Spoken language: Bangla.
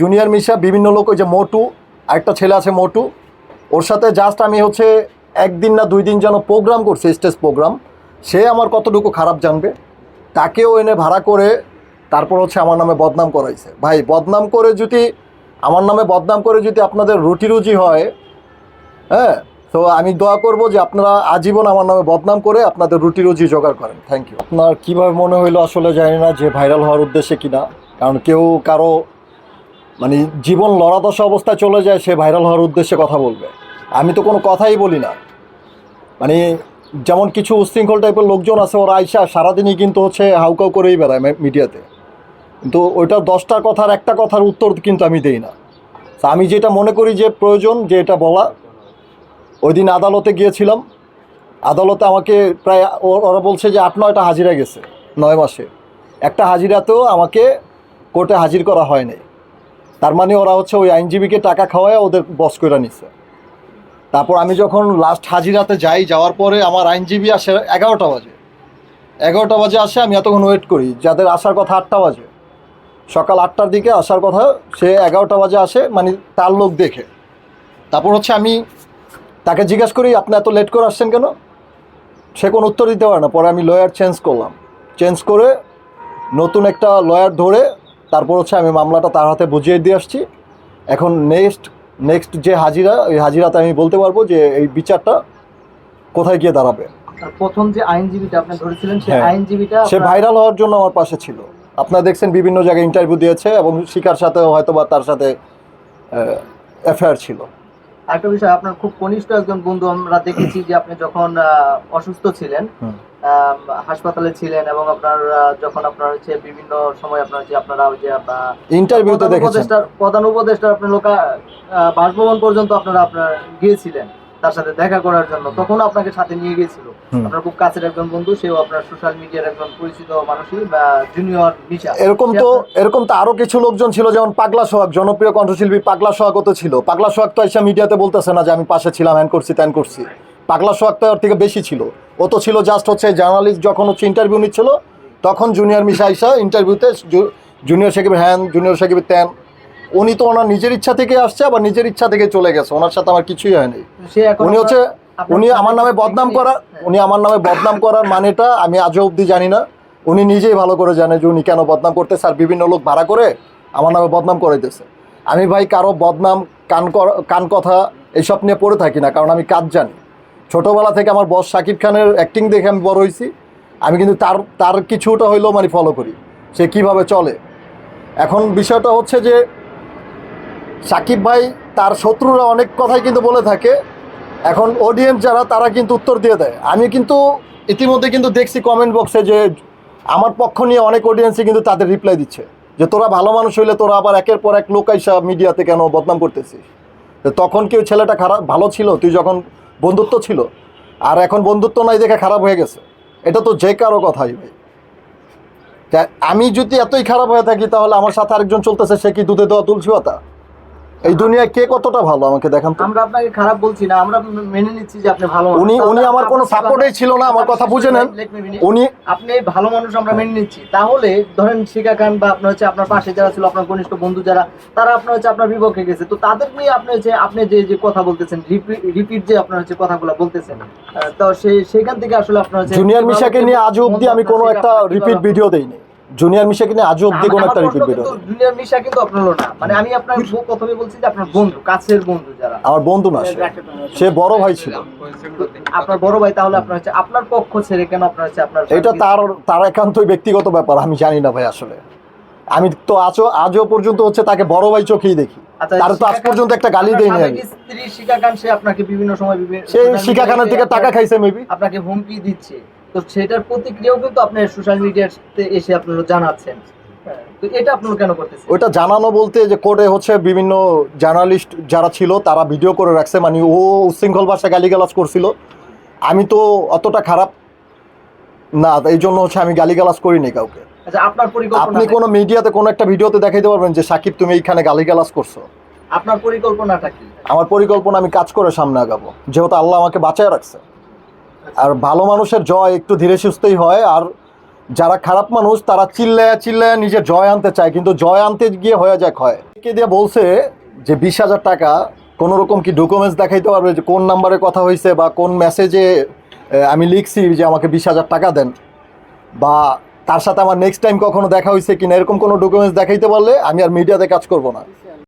জুনিয়র মিশা, বিভিন্ন লোক, ওই যে মোটু, আরেকটা ছেলে আছে মোটু। ওর সাথে জাস্ট আমি হচ্ছে একদিন না দুই দিন যেন প্রোগ্রাম করছি, স্টেজ প্রোগ্রাম সে আমার কতটুকু খারাপ জানবে? তাকেও এনে ভাড়া করে তারপর হচ্ছে আমার নামে বদনাম করাইছে। ভাই, বদনাম করে যদি, আমার নামে বদনাম করে যদি আপনাদের রুটি রুজি হয় হ্যাঁ? তো আমি দোয়া করব যে আপনারা আজীবন আমার নামে বদনাম করে আপনাদের রুটি রুজি জোগাড় করেন। থ্যাংক ইউ আপনার কীভাবে মনে হইল আসলে জানি না যে ভাইরাল হওয়ার উদ্দেশ্যে কিনা? কারণ কেউ কারও মানে জীবন লড়াদশা অবস্থায় চলে যায়, সে ভাইরাল হওয়ার উদ্দেশ্যে কথা বলবে। আমি তো কোনো কথাই বলি না। মানে যেমন কিছু উশৃঙ্খল টাইপের লোকজন আছে, ওরা আইসা সারাদিনই কিন্তু হচ্ছে হাউকাউ করেই বেড়ায় মিডিয়াতে কিন্তু ওইটা দশটা কথার একটা কথার উত্তর কিন্তু আমি দেই না। আমি যেটা মনে করি যে প্রয়োজন, যে এটা বলা। ওই দিন আদালতে গিয়েছিলাম। আদালতে আমাকে প্রায় ওরা বলছে যে আট, নয়টা হাজিরা গেছে, নয় মাসে। একটা হাজিরাতেও আমাকে কোর্টে হাজির করা হয়নি। তার মানে ওরা হচ্ছে ওই আইনজীবীকে টাকা খাওয়ায় ওদের বস করে নিছে। তারপর আমি যখন লাস্ট হাজিরাতে যাই, যাওয়ার পরে আমার আইনজীবী আসে এগারোটা বাজে। এগারোটা বাজে আসে আমি এতক্ষণ ওয়েট করি, যাদের আসার কথা আটটা বাজে। সকাল আটটার দিকে আসার কথা, সে এগারোটা বাজে আসে মানে তার লোক দেখে। তারপর হচ্ছে আমি তাকে জিজ্ঞেস করি, আপনি এত লেট করে আসছেন কেন? সে কোনো উত্তর দিতে পারে না। পরে আমি লয়ার চেঞ্জ করলাম। চেঞ্জ করে নতুন একটা লয়ার ধরে তারপর হচ্ছে আমি মামলাটা তার হাতে বুঝিয়ে দিয়ে আসছি। এখন নেক্সট নেক্সট যে হাজিরা ওই হাজিরাতে আমি বলতে পারব যে এই বিচারটা কোথায় গিয়ে দাঁড়াবে। প্রথম যে আইনজীবীটা আপনি ধরেছিলেন সেই হ্যাঁ। আইনজীবীটা সে ভাইরাল হওয়ার জন্য আমার পাশে ছিল। আপনারা দেখছেন বিভিন্ন জায়গায় ইন্টারভিউ দিয়েছে এবং শিকার সাথে হয়তো বা তার সাথে অ্যাফেয়ার ছিল। আরেকটা বিষয় আপনার খুব কনিষ্ঠ একজন বন্ধু আমরা দেখেছি যে আপনি যখন আহ, অসুস্থ ছিলেন। হাসপাতালে ছিলেন এবং আপনার যখন আপনার হচ্ছে বিভিন্ন সময় আপনার যে আপনারা ওই যে আপনার ইন্টারভিউতে প্রধান দেখেছেন উপদেষ্টার প্রধান উপদেষ্টার আপনার লোকা বাসভবন পর্যন্ত আপনারা আপনার গিয়েছিলেন তার সাথে দেখা করার জন্য তখন আপনাকে সাথে নিয়ে গিয়েছিল। আপনার খুব কাছের একজন বন্ধু সেও আপনার সোশ্যাল মিডিয়ার একজন পরিচিত মানুষই বা জুনিয়র মিশা। এরকম তো এরকম তো আরও কিছু লোকজন ছিল যেমন পাগলা সোহাগ জনপ্রিয় কণ্ঠশিল্পী পাগলা সোহাগও তো ছিল। পাগলা সোহাগ তো এসে মিডিয়াতে বলতেছে না যে আমি পাশে ছিলাম হ্যান করছি ত্যান করছি। পাগলা সোহাগ তো ওর থেকে বেশি ছিল। ও তো ছিল জাস্ট হচ্ছে জার্নালিস্ট যখন হচ্ছে ইন্টারভিউ নিচ্ছিল তখন জুনিয়র মিশা আইসা ইন্টারভিউতে জুনিয়র সাকিব হ্যান জুনিয়র সাকিব ত্যান উনি তো ওনার নিজের ইচ্ছা থেকে আসছে আবার নিজের ইচ্ছা থেকে চলে গেছে। ওনার সাথে আমার কিছুই হয়নি। উনি হচ্ছে উনি আমার নামে বদনাম করা উনি আমার নামে বদনাম করার মানেটা আমি আজও অবধি জানি না। উনি নিজেই ভালো করে জানে যে উনি কেন বদনাম করতেছে আর বিভিন্ন লোক ভাড়া করে আমার নামে বদনাম করাইতেছে। আমি ভাই কারও বদনাম কান কান কথা এইসব নিয়ে পড়ে থাকি না কারণ আমি কাজ জানি। ছোটোবেলা থেকে আমার বস শাকিব খানের অ্যাক্টিং দেখে আমি বড় হয়েছি। আমি কিন্তু তার তার কিছুটা হইলেও মানে ফলো করি। সে কীভাবে চলে? এখন বিষয়টা হচ্ছে যে সাকিব ভাই তার শত্রুরা অনেক কথাই কিন্তু বলে থাকে। এখন অডিয়েন্স যারা, তারা কিন্তু উত্তর দিয়ে দেয়। আমি কিন্তু ইতিমধ্যে কিন্তু দেখছি কমেন্ট বক্সে যে আমার পক্ষ নিয়ে অনেক অডিয়েন্সই কিন্তু তাদের রিপ্লাই দিচ্ছে। যে তোরা ভালো মানুষ হইলে তোরা আবার একের পর এক লোক আইসা মিডিয়াতে কেন বদনাম করতেছিস? তখন কি ওই ছেলেটা খারাপ, ভালো ছিল? তুই যখন বন্ধুত্ব ছিল। আর এখন বন্ধুত্ব নাই দেখে খারাপ হয়ে গেছে। এটা তো যে কারও কথাই ভাই। আমি যদি এতই খারাপ হয়ে থাকি, তাহলে আমার সাথে আরেকজন চলতেছে, সে কি দুধে দেওয়া তুলছি এই দুনিয়ায় কে কতটা ভালো আমাকে দেখান তো। আমরা আপনাকে খারাপ বলছি না আমরা মেনে নিচ্ছি যে আপনি ভালো উনি উনি আমার কোনো সাপোর্টেই ছিল না আমার কথা বুঝে নেন. উনি। আপনি ভালো মানুষ আমরা মেনে নিচ্ছি। তাহলে ধরেন শিকা খান বা আপনার হচ্ছে আপনার পাশে যারা ছিল আপনার ঘনিষ্ঠ বন্ধু যারা তারা আপনার হচ্ছে আপনার বিপক্ষে গেছে। তো তাদের নিয়ে আপনি হচ্ছে আপনি যে যে কথা বলতেছেন রিপিট যে আপনার হচ্ছে কথাগুলো বলতেছেন তো সেই সেখান থেকে আসলে আপনার হচ্ছে জুনিয়র মিশাকে নিয়ে আজও অবধি আমি কোনো একটা রিপিট ভিডিও দেইনি। জুনিয়র মিশাকে নিয়ে আজও অবধি কোনো একটা রিপিট ভিডিও জুনিয়র মিশা কিন্তু আপনার না। মানে আমি আপনার প্রথমে বলছি যে আপনার বন্ধু কাছের বন্ধু যারা। আমার বন্ধু না সে বড় ভাই ছিল। আপনার বড় ভাই তাহলে আপনার হচ্ছে আপনার পক্ষ ছেড়ে কেন আপনার হচ্ছে আপনার এটা তার তার একান্তই ব্যক্তিগত ব্যাপার আমি জানি না ভাই আসলে। আমি তো আজও আজও পর্যন্ত হচ্ছে তাকে বড় ভাই চোখেই দেখি। আচ্ছা, তার তো আজ পর্যন্ত একটা গালি দেয়নি আমি। স্ত্রী শিখা খান সে আপনাকে বিভিন্ন সময় বিভিন্ন সে শিখা খানের থেকে টাকা খাইছে মেবি আপনাকে হুমকি দিচ্ছে? তো সেটার প্রতিক্রিয়াও কিন্তু আপনি সোশ্যাল মিডিয়াতে এসে আপনারা জানাচ্ছেন। এটা আপনারা কেন করতেছেন? ওইটা জানানো বলতে যে কোর্টে হচ্ছে বিভিন্ন জার্নালিস্ট যারা ছিল তারা ভিডিও করে রাখছে মানে ও ভাষায় গালিগালাজ করছিল। আমি তো অতটা খারাপ না এই জন্য হচ্ছে আমি গালিগালাজ করিনি কাউকে। আচ্ছা আপনার পরিকল্পনা আপনি কোনো মিডিয়াতে কোনো একটা ভিডিওতে দেখাইতে পারবেন যে সাকিব তুমি এইখানে গালিগালাজ করছ? আপনার পরিকল্পনাটা কি? আমার পরিকল্পনা আমি কাজ করে সামনে আগাবো। যেহেতু আল্লাহ আমাকে বাঁচায় রাখছে। আর ভালো মানুষের জয় একটু ধীরে সুস্থেই হয়, আর যারা খারাপ মানুষ তারা চিল্লায় চিল্লায় নিজের জয় আনতে চায়, কিন্তু জয় আনতে গিয়ে হয়ে যায় ক্ষয়। কে দিয়ে বলছে যে বিশ হাজার টাকা কোনো রকম কি ডকুমেন্টস দেখাইতে পারবে যে কোন নাম্বারে কথা হয়েছে বা কোন মেসেজে আমি লিখছি যে আমাকে বিশ হাজার টাকা দেন? বা তার সাথে আমার নেক্সট টাইম কখনো দেখা হয়েছে কিনা, এরকম কোনো ডকুমেন্টস দেখাইতে পারলে আমি আর মিডিয়াতে কাজ করব না।